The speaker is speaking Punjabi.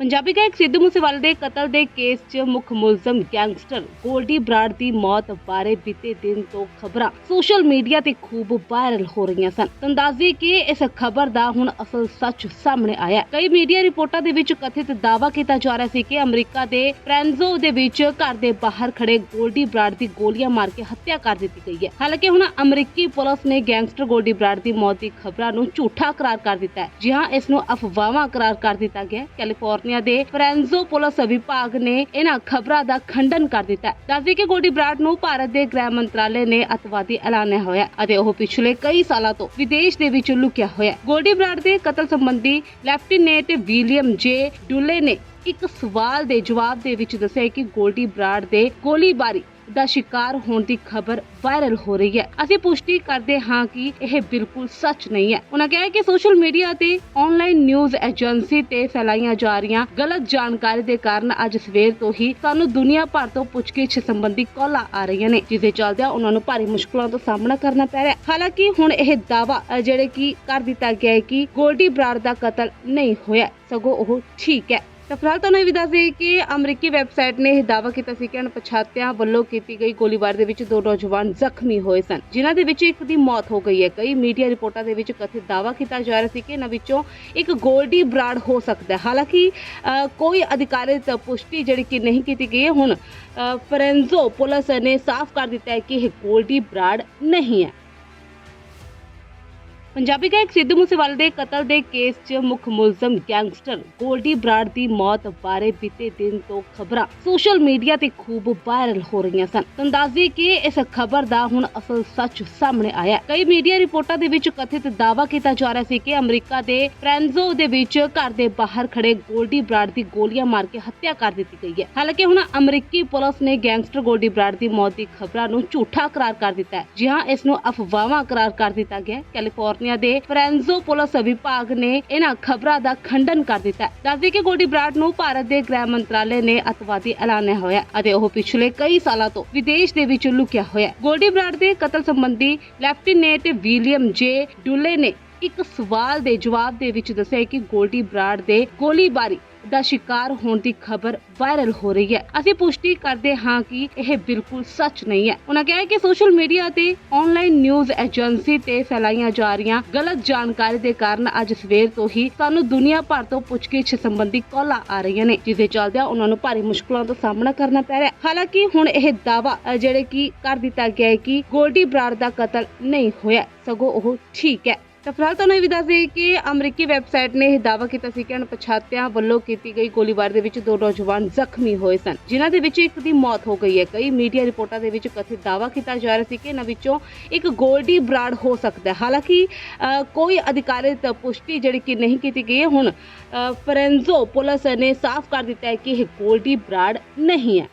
ਪੰਜਾਬੀ ਗਾਇਕ ਸਿੱਧੂ ਮੂਸੇਵਾਲੇ ਦੇ ਕਤਲ ਦੇ ਕੇਸ 'ਚ ਮੁੱਖ ਮੁਲਜ਼ਮ ਗੈਂਗਸਟਰ ਗੋਲਡੀ ਬਰਾੜ ਦੀ ਮੌਤ ਬਾਰੇ ਬੀਤੇ ਦਿਨ ਤੋਂ ਖਬਰਾਂ ਸੋਸ਼ਲ ਮੀਡੀਆ ਤੇ ਖੂਬ ਵਾਇਰਲ ਹੋ ਰਹੀਆਂ ਸਨ। ਤੰਦਾਜ਼ੀ ਕਿ ਇਸ ਖਬਰ ਦਾ ਹੁਣ ਅਸਲ ਸੱਚ ਸਾਹਮਣੇ ਆਇਆ ਕਈ ਮੀਡੀਆ ਰਿਪੋਰਟਾਂ ਦੇ ਵਿੱਚ ਕਥਿਤ ਦਾਅਵਾ ਕੀਤਾ ਜਾ ਰਿਹਾ ਸੀ ਕਿ ਅਮਰੀਕਾ ਦੇ ਫ੍ਰੈਂਜ਼ੋ ਦੇ ਵਿੱਚ ਘਰ ਦੇ ਬਾਹਰ ਖੜੇ ਗੋਲਡੀ ਬਰਾੜ ਦੀ ਗੋਲੀਆਂ ਮਾਰ ਕੇ ਹੱਤਿਆ ਕਰ ਦਿੱਤੀ ਗਈ ਹੈ। ਹਾਲਾਂਕਿ ਹੁਣ ਅਮਰੀਕੀ ਪੁਲਿਸ ਨੇ ਗੈਂਗਸਟਰ ਗੋਲਡੀ ਬਰਾੜ ਦੀ ਮੌਤ ਦੀ ਖਬਰਾਂ ਨੂੰ ਝੂਠਾ ਕਰਾਰ ਕਰ ਦਿੱਤਾ ਹੈ। ਜੀ ਹਾਂ, ਇਸ ਨੂੰ ਅਫਵਾਹਾਂ ਕਰਾਰ ਕਰ ਦਿੱਤਾ ਗਿਆ ਹੈ। ਕੈਲੀਫੋਰਨੀਆ ਦੇ ਫ੍ਰੈਂਜ਼ੋ ਪੁਲਿਸ ਵਿਭਾਗ ਨੇ ਇਹਨਾਂ ਖਬਰਾਂ ਦਾ ਖੰਡਨ ਕਰ ਦਿੱਤਾ ਦੱਸਦੇ ਕਿ ਗੋਲਡੀ ਬਰਾੜ ਨੂੰ ਭਾਰਤ ਦੇ ਗ੍ਰਹਿ ਮੰਤਰਾਲੇ ਨੇ ਅਤਵਾਦੀ ਐਲਾਨਿਆ ਹੋਇਆ ਅਤੇ ਉਹ ਪਿਛਲੇ ਕਈ ਸਾਲਾਂ ਤੋਂ ਵਿਦੇਸ਼ ਦੇ ਵਿੱਚ ਲੁਕਿਆ ਹੋਇਆ ਹੈ। ਗੋਲਡੀ ਬਰਾੜ ਦੇ ਕਤਲ ਸੰਬੰਧੀ ਲੈਫਟੀਨੈਂਟ ਵਿਲੀਅਮ ਜੇ ਡੁਲੇ ਨੇ ਇੱਕ ਸਵਾਲ ਦੇ ਜਵਾਬ ਦੇ ਵਿੱਚ ਦੱਸਿਆ ਕਿ ਗੋਲਡੀ ਬਰਾੜ ਦੇ ਗੋਲੀਬਾਰੀ ਦਾ ਸ਼ਿਕਾਰ ਹੋਣ ਦੀ ਖਬਰ ਵਾਇਰਲ ਹੋ ਰਹੀ ਹੈ। ਅਸੀਂ ਪੁਸ਼ਟੀ ਕਰਦੇ ਹਾਂ ਕਿ ਇਹ ਬਿਲਕੁਲ ਸੱਚ ਨਹੀਂ ਹੈ। ਉਹਨਾਂ ਕਿਹਾ ਕਿ ਸੋਸ਼ਲ ਮੀਡੀਆ ਤੇ ਆਨਲਾਈਨ ਨਿਊਜ਼ ਏਜੰਸੀ ਤੇ ਫੈਲਾਈਆਂ ਜਾ ਰਹੀਆਂ ਗਲਤ ਜਾਣਕਾਰੀ ਦੇ ਕਾਰਨ ਅੱਜ ਸਵੇਰ ਤੋਂ ਹੀ ਸਾਨੂੰ ਦੁਨੀਆ ਭਰ ਤੋਂ ਪੁੱਛਗਿੱਛ ਸੰਬੰਧੀ ਕਾਲਾਂ ਆ ਰਹੀਆਂ ਨੇ, ਜਿਸ ਦੇ ਚੱਲਦਿਆਂ ਉਹਨਾਂ ਨੂੰ ਭਾਰੀ ਮੁਸ਼ਕਲਾਂ ਦਾ ਸਾਹਮਣਾ ਕਰਨਾ ਪੈ ਰਿਹਾ ਹਾਲਾਂਕਿ ਹੁਣ ਇਹ ਦਾਵਾ ਜਿਹੜੇ ਕਿ ਕਰ ਦਿੱਤਾ ਗਿਆ ਹੈ ਕਿ ਗੋਲਡੀ ਬਰਾੜ ਦਾ ਕਤਲ ਨਹੀਂ ਹੋਇਆ, ਸਗੋਂ ਉਹ ਠੀਕ ਹੈ। ਤਾਂ ਫਿਲਹਾਲ ਤੁਹਾਨੂੰ ਇਹ ਵੀ ਦੱਸ ਦਈਏ ਕਿ ਅਮਰੀਕੀ ਵੈਬਸਾਈਟ ਨੇ ਇਹ ਦਾਅਵਾ ਕੀਤਾ ਸੀ ਕਿ ਅਣਪਛਾਤਿਆਂ ਵੱਲੋਂ ਕੀਤੀ ਗਈ ਗੋਲੀਬਾਰੀ ਦੇ ਵਿੱਚ ਦੋ ਨੌਜਵਾਨ ਜ਼ਖਮੀ ਹੋਏ ਸਨ। ਜਿਨ੍ਹਾਂ ਦੇ ਵਿੱਚ ਇੱਕ ਦੀ ਮੌਤ ਹੋ ਗਈ ਹੈ। ਕਈ ਮੀਡੀਆ ਰਿਪੋਰਟਾਂ ਦੇ ਵਿੱਚ ਕਥਿਤ ਦਾਅਵਾ ਕੀਤਾ ਜਾ ਰਿਹਾ ਸੀ ਕਿ ਇਹਨਾਂ ਵਿੱਚੋਂ ਇੱਕ ਗੋਲਡੀ ਬਰਾਡ ਹੋ ਸਕਦਾ ਹੈ। ਹਾਲਾਂਕਿ ਕੋਈ ਅਧਿਕਾਰਿਤ ਪੁਸ਼ਟੀ ਜਿਹੜੀ ਕਿ ਨਹੀਂ ਕੀਤੀ ਗਈ ਹੈ। ਹੁਣ ਅ, ਫਰੈਂਜ਼ੋ ਪੁਲਿਸ ਨੇ ਸਾਫ਼ ਕਰ ਦਿੱਤਾ ਹੈ ਕਿ ਇਹ ਗੋਲਡੀ ਬਰਾਡ ਨਹੀਂ ਹੈ। ਪੰਜਾਬੀ ਗਾਇਕ ਸਿੱਧੂ ਮੂਸੇਵਾਲੇ ਦੇ ਕਤਲ ਦੇ ਕੇਸ 'ਚ ਮੁੱਖ ਮੁਲਜ਼ਮ ਗੈਂਗਸਟਰ ਗੋਲਡੀ ਬਰਾੜ ਦੀ ਮੌਤ ਬਾਰੇ ਬੀਤੇ ਦਿਨ ਤੋਂ ਖਬਰਾਂ ਸੋਸ਼ਲ ਮੀਡੀਆ ਤੇ ਖੂਬ ਵਾਇਰਲ ਹੋ ਰਹੀਆਂ ਸਨ। ਤੰਦਾਜ਼ੀ ਕਿ ਇਸ ਖਬਰ ਦਾ ਹੁਣ ਅਸਲ ਸੱਚ ਸਾਹਮਣੇ ਆਇਆ ਕਈ ਮੀਡੀਆ ਰਿਪੋਰਟਾਂ ਦੇ ਵਿੱਚ ਕਥਿਤ ਦਾਅਵਾ ਕੀਤਾ ਜਾ ਰਿਹਾ ਸੀ ਕਿ ਅਮਰੀਕਾ ਦੇ ਫ੍ਰੈਂਜ਼ੋ ਦੇ ਵਿੱਚ ਘਰ ਦੇ ਬਾਹਰ ਖੜੇ ਗੋਲਡੀ ਬਰਾੜ ਦੀ ਗੋਲੀਆਂ ਮਾਰ ਕੇ ਹੱਤਿਆ ਕਰ ਦਿੱਤੀ ਗਈ ਹੈ। ਹਾਲਾਂਕਿ ਹੁਣ ਅਮਰੀਕੀ ਪੁਲਿਸ ਨੇ ਗੈਂਗਸਟਰ ਗੋਲਡੀ ਬਰਾੜ ਦੀ ਮੌਤ ਦੀ ਖਬਰਾਂ ਨੂੰ ਝੂਠਾ ਕਰਾਰ ਕਰ ਦਿੱਤਾ ਹੈ। ਜੀ ਹਾਂ, ਇਸ ਨੂੰ ਅਫਵਾਹਾਂ ਕਰਾਰ ਕਰ ਦਿੱਤਾ ਗਿਆ ਕੈਲੀਫੋਰਨੀਆ ਕੈਲੀਫੋਰਨੀਆ ਦੇ ਫ੍ਰੈਂਜ਼ੋ ਪੁਲਿਸ ਵਿਭਾਗ ਨੇ ਇਹਨਾਂ ਖਬਰਾਂ ਦਾ ਖੰਡਨ ਕਰ ਦਿੱਤਾ ਦੱਸਦੇ ਕਿ ਗੋਲਡੀ ਬਰਾਡ ਨੂੰ ਭਾਰਤ ਦੇ ਗ੍ਰਹਿ ਮੰਤਰਾਲੇ ਨੇ ਅਤਵਾਦੀ ਐਲਾਨਿਆ ਹੋਇਆ ਅਤੇ ਉਹ ਪਿਛਲੇ ਕਈ ਸਾਲਾਂ ਤੋਂ ਵਿਦੇਸ਼ ਦੇ ਵਿੱਚ ਲੁਕਿਆ ਹੋਇਆ ਹੈ। ਗੋਲਡੀ ਬਰਾੜ ਦੇ ਕਤਲ ਸੰਬੰਧੀ ਲੈਫਟੀਨੈਂਟ ਵਿਲੀਅਮ ਜੇ ਡੁਲੇ ਨੇ ਇੱਕ ਸਵਾਲ ਦੇ ਜਵਾਬ ਦੇ ਵਿੱਚ ਦੱਸਿਆ ਕਿ ਗੋਲਡੀ ਬਰਾਡ ਦੇ ਗੋਲੀਬਾਰੀ ਦਾ ਸ਼ਿਕਾਰ ਹੋਣ ਦੀ ਖਬਰ ਵਾਇਰਲ ਹੋ ਰਹੀ ਹੈ। ਅਸੀਂ ਪੁਸ਼ਟੀ ਕਰਦੇ ਹਾਂ ਕਿ ਇਹ ਬਿਲਕੁਲ ਸੱਚ ਨਹੀਂ ਹੈ। ਉਹਨਾਂ ਕਿਹਾ ਕਿ ਸੋਸ਼ਲ ਮੀਡੀਆ ਤੇ ਆਨਲਾਈਨ ਨਿਊਜ਼ ਏਜੰਸੀ ਤੇ ਫੈਲਾਈਆਂ ਜਾ ਰਹੀਆਂ ਗਲਤ ਜਾਣਕਾਰੀ ਦੇ ਕਾਰਨ ਅੱਜ ਸਵੇਰ ਤੋਂ ਹੀ ਸਾਨੂੰ ਦੁਨੀਆ ਭਰ ਤੋਂ ਪੁੱਛਗਿੱਛ ਸੰਬੰਧੀ ਕਾਲਾਂ ਆ ਰਹੀਆਂ ਨੇ, ਜਿਸ ਦੇ ਚੱਲਦਿਆਂ ਉਹਨਾਂ ਨੂੰ ਭਾਰੀ ਮੁਸ਼ਕਲਾਂ ਦਾ ਸਾਹਮਣਾ ਕਰਨਾ ਪੈ ਰਿਹਾ ਹਾਲਾਂਕਿ ਹੁਣ ਇਹ ਦਾਵਾ ਜਿਹੜੇ ਕਿ ਕਰ ਦਿੱਤਾ ਗਿਆ ਹੈ ਕਿ ਗੋਲਡੀ ਬਰਾੜ ਦਾ ਕਤਲ ਨਹੀਂ ਹੋਇਆ, ਸਗੋਂ ਉਹ ਠੀਕ ਹੈ। ਤਾਂ ਫਿਲਹਾਲ ਤੁਹਾਨੂੰ ਇਹ ਵੀ ਦੱਸ ਦਈਏ ਕਿ ਅਮਰੀਕੀ ਵੈਬਸਾਈਟ ਨੇ ਇਹ ਦਾਅਵਾ ਕੀਤਾ ਸੀ ਕਿ ਅਣਪਛਾਤਿਆਂ ਵੱਲੋਂ ਕੀਤੀ ਗਈ ਗੋਲੀਬਾਰੀ ਦੇ ਵਿੱਚ ਦੋ ਨੌਜਵਾਨ ਜ਼ਖਮੀ ਹੋਏ ਸਨ, ਜਿਨ੍ਹਾਂ ਦੇ ਵਿੱਚ ਇੱਕ ਦੀ ਮੌਤ ਹੋ ਗਈ ਹੈ। ਕਈ ਮੀਡੀਆ ਰਿਪੋਰਟਾਂ ਦੇ ਵਿੱਚ ਕਥਿਤ ਦਾਅਵਾ ਕੀਤਾ ਜਾ ਰਿਹਾ ਸੀ ਕਿ ਇਹਨਾਂ ਵਿੱਚੋਂ ਇੱਕ ਗੋਲਡੀ ਬਰਾਡ ਹੋ ਸਕਦਾ ਹੈ। ਹਾਲਾਂਕਿ ਕੋਈ ਅਧਿਕਾਰਿਤ ਪੁਸ਼ਟੀ ਜਿਹੜੀ ਕਿ ਨਹੀਂ ਕੀਤੀ ਗਈ ਹੈ। ਹੁਣ ਫਰੈਂਜ਼ੋ ਪੁਲਿਸ ਨੇ ਸਾਫ਼ ਕਰ ਦਿੱਤਾ ਹੈ ਕਿ ਇਹ ਗੋਲਡੀ ਬਰਾਡ ਨਹੀਂ ਹੈ।